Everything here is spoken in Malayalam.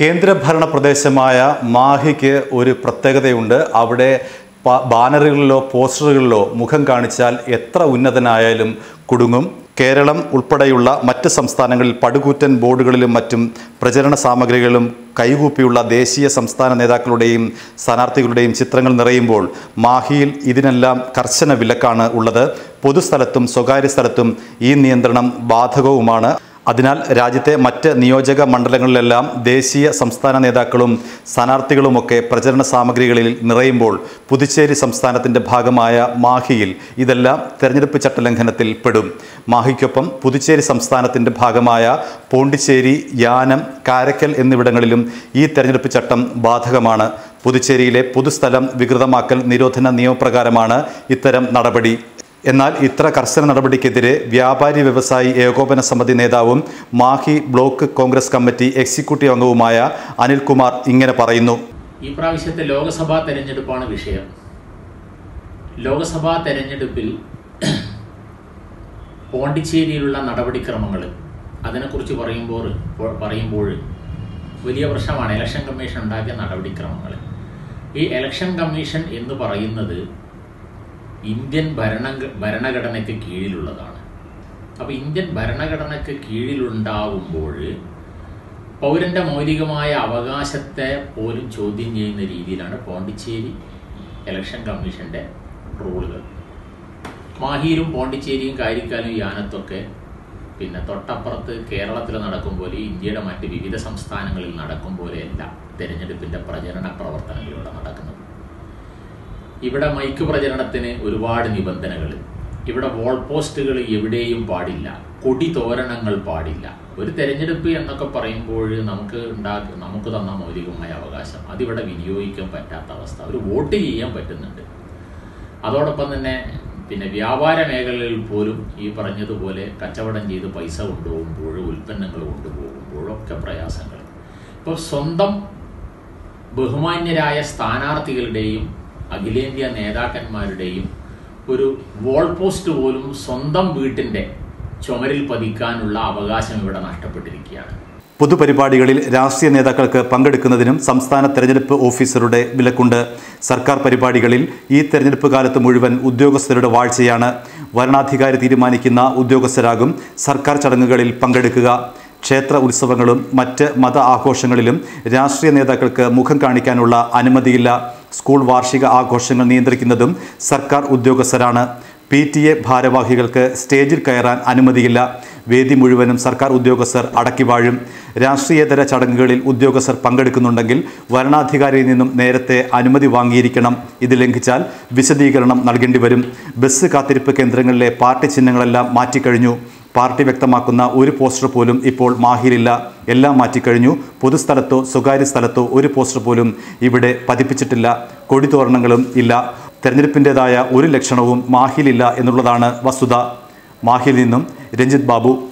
കേന്ദ്രഭരണ പ്രദേശമായ മാഹിക്ക് ഒരു പ്രത്യേകതയുണ്ട്. അവിടെ ബാനറുകളിലോ പോസ്റ്ററുകളിലോ മുഖം കാണിച്ചാൽ എത്ര ഉന്നതനായാലും കുടുങ്ങും. കേരളം ഉൾപ്പെടെയുള്ള മറ്റ് സംസ്ഥാനങ്ങളിൽ പടുകൂറ്റൻ ബോർഡുകളിലും മറ്റും പ്രചരണ സാമഗ്രികളും കൈകൂപ്പിയുള്ള ദേശീയ സംസ്ഥാന നേതാക്കളുടെയും സ്ഥാനാർത്ഥികളുടെയും ചിത്രങ്ങൾ നിറയുമ്പോൾ മാഹിയിൽ ഇതിനെല്ലാം കർശന വിലക്കാണ് ഉള്ളത്. പൊതുസ്ഥലത്തും സ്വകാര്യ സ്ഥലത്തും ഈ നിയന്ത്രണം ബാധകവുമാണ്. അതിനാൽ രാജ്യത്തെ മറ്റ് നിയോജക മണ്ഡലങ്ങളിലെല്ലാം ദേശീയ സംസ്ഥാന നേതാക്കളും സ്ഥാനാർത്ഥികളുമൊക്കെ പ്രചരണ സാമഗ്രികളിൽ നിറയുമ്പോൾ പുതുച്ചേരി സംസ്ഥാനത്തിന്റെ ഭാഗമായ മാഹിയിൽ ഇതെല്ലാം തെരഞ്ഞെടുപ്പ് ചട്ടലംഘനത്തിൽ പെടും. മാഹിക്കൊപ്പം പുതുച്ചേരി സംസ്ഥാനത്തിന്റെ ഭാഗമായ പോണ്ടിച്ചേരി യാനം കാരക്കൽ എന്നിവിടങ്ങളിലും ഈ തെരഞ്ഞെടുപ്പ് ചട്ടം ബാധകമാണ്. പുതുച്ചേരിയിലെ പൊതുസ്ഥലം വികൃതമാക്കൽ നിരോധന നിയമപ്രകാരമാണ് ഇത്തരം നടപടി എന്നാൽ ഇത്ര കർശന നടപടിക്കെതിരെ വ്യാപാരി വ്യവസായി ഏകോപന സമിതി നേതാവും Mahe block Congress committee executive അംഗവുമായ അനിൽകുമാർ ഇങ്ങനെ പറയുന്നു. ഈ പ്രാവശ്യത്തെ ലോക്സഭാ തെരഞ്ഞെടുപ്പാണ് വിഷയം. ലോക്സഭാ തെരഞ്ഞെടുപ്പിൽ പോണ്ടിച്ചേരിയിലുള്ള നടപടിക്രമങ്ങൾ അതിനെക്കുറിച്ച് പറയുമ്പോൾ പറയുമ്പോൾ വലിയ പ്രശ്നമാണ്. ഇലക്ഷൻ കമ്മീഷൻ ഉണ്ടാക്കിയ നടപടിക്രമങ്ങൾ. ഈ ഇലക്ഷൻ കമ്മീഷൻ എന്ന് പറയുന്നത് ഇന്ത്യൻ ഭരണ ഭരണഘടനയ്ക്ക് കീഴിലുള്ളതാണ്. അപ്പോൾ ഇന്ത്യൻ ഭരണഘടനയ്ക്ക് കീഴിലുണ്ടാകുമ്പോൾ പൗരന്റെ മൗലികമായ അവകാശത്തെ പോലും ചോദ്യം ചെയ്യുന്ന രീതിയിലാണ് പോണ്ടിച്ചേരി ഇലക്ഷൻ കമ്മീഷന്റെ റൂളുകൾ. മാഹിയിലും പോണ്ടിച്ചേരിയും കാരിക്കാലും യാനത്തൊക്കെ പിന്നെ തൊട്ടപ്പുറത്ത് കേരളത്തിൽ നടക്കും പോലെ ഇന്ത്യയുടെ മറ്റ് വിവിധ സംസ്ഥാനങ്ങളിൽ നടക്കും പോലെയല്ല തിരഞ്ഞെടുപ്പിന്റെ പ്രചരണ പ്രവർത്തനങ്ങളിലൂടെ നടക്കുന്നത്. ഇവിടെ മൈക്ക് പ്രചരണത്തിന് ഒരുപാട് നിബന്ധനകൾ. ഇവിടെ വോൾ പോസ്റ്റുകൾ എവിടെയും പാടില്ല. കൊടി തോരണങ്ങൾ പാടില്ല. ഒരു തെരഞ്ഞെടുപ്പ് എന്നൊക്കെ പറയുമ്പോൾ നമുക്ക് ഉണ്ടാക്ക നമുക്ക് തന്ന മൗലികമായ അവകാശം. അതിവിടെ വിനിയോഗിക്കാൻ പറ്റാത്ത അവസ്ഥ. ഒരു വോട്ട് ചെയ്യാൻ പറ്റുന്നുണ്ട്. അതോടൊപ്പം തന്നെ പിന്നെ വ്യാപാര മേഖലകളിൽ പോലും ഈ പറഞ്ഞതുപോലെ കച്ചവടം ചെയ്ത് പൈസ കൊണ്ടുപോകുമ്പോഴും ഉൽപ്പന്നങ്ങൾ കൊണ്ടുപോകുമ്പോഴും ഒക്കെ പ്രയാസങ്ങൾ. ഇപ്പോൾ സ്വന്തം ബഹുമാന്യരായ സ്ഥാനാർത്ഥികളുടെയും അഖിലേന്ത്യാ നേതാക്കന്മാരുടെയും ഒരു വോൾ പോസ്റ്റ് പോലും സ്വന്തം വീട്ടിന്റെ ചുമരിൽ പതിക്കാനുള്ള അവകാശം ഇവിടെ നഷ്ടപ്പെട്ടിരിക്കുകയാണ്. പൊതുപരിപാടികളിൽ രാഷ്ട്രീയ നേതാക്കൾക്ക് പങ്കെടുക്കുന്നതിനും സംസ്ഥാന തെരഞ്ഞെടുപ്പ് ഓഫീസറുടെ വിലക്കുണ്ട്. സർക്കാർ പരിപാടികളിൽ ഈ തെരഞ്ഞെടുപ്പ് കാലത്ത് മുഴുവൻ ഉദ്യോഗസ്ഥരുടെ വാഴ്ചയാണ്. വരണാധികാരി തീരുമാനിക്കുന്ന ഉദ്യോഗസ്ഥരാകും സർക്കാർ ചടങ്ങുകളിൽ പങ്കെടുക്കുക. ക്ഷേത്ര ഉത്സവങ്ങളും മറ്റ് മത ആഘോഷങ്ങളിലും രാഷ്ട്രീയ നേതാക്കൾക്ക് മുഖം കാണിക്കാനുള്ള അനുമതിയില്ല. സ്കൂൾ വാർഷിക ആഘോഷങ്ങൾ നിയന്ത്രിക്കുന്നതും സർക്കാർ ഉദ്യോഗസ്ഥരാണ്. പി ടി എ ഭാരവാഹികൾക്ക് സ്റ്റേജിൽ കയറാൻ അനുമതിയില്ല. വേദി മുഴുവനും സർക്കാർ ഉദ്യോഗസ്ഥർ അടക്കി വാഴും. രാഷ്ട്രീയേതര ചടങ്ങുകളിൽ ഉദ്യോഗസ്ഥർ പങ്കെടുക്കുന്നുണ്ടെങ്കിൽ വരണാധികാരിയിൽ നിന്നും നേരത്തെ അനുമതി വാങ്ങിയിരിക്കണം. ഇത് ലംഘിച്ചാൽ വിശദീകരണം നൽകേണ്ടി വരും. ബസ് കാത്തിരിപ്പ് കേന്ദ്രങ്ങളിലെ പാർട്ടി ചിഹ്നങ്ങളെല്ലാം മാറ്റിക്കഴിഞ്ഞു. പാർട്ടി വ്യക്തമാക്കുന്ന ഒരു പോസ്റ്റർ പോലും ഇപ്പോൾ മാഹിലില്ല. എല്ലാം മാറ്റിക്കഴിഞ്ഞു. പൊതുസ്ഥലത്തോ സ്വകാര്യ സ്ഥലത്തോ ഒരു പോസ്റ്റർ പോലും ഇവിടെ പതിപ്പിച്ചിട്ടില്ല. കൊടിതോരണങ്ങളും ഇല്ല. തെരഞ്ഞെടുപ്പിന്റെതായ ഒരു ലക്ഷണവും മാഹിലില്ല എന്നുള്ളതാണ് വസ്തുത. മാഹിൽ നിന്നും രഞ്ജിത് ബാബു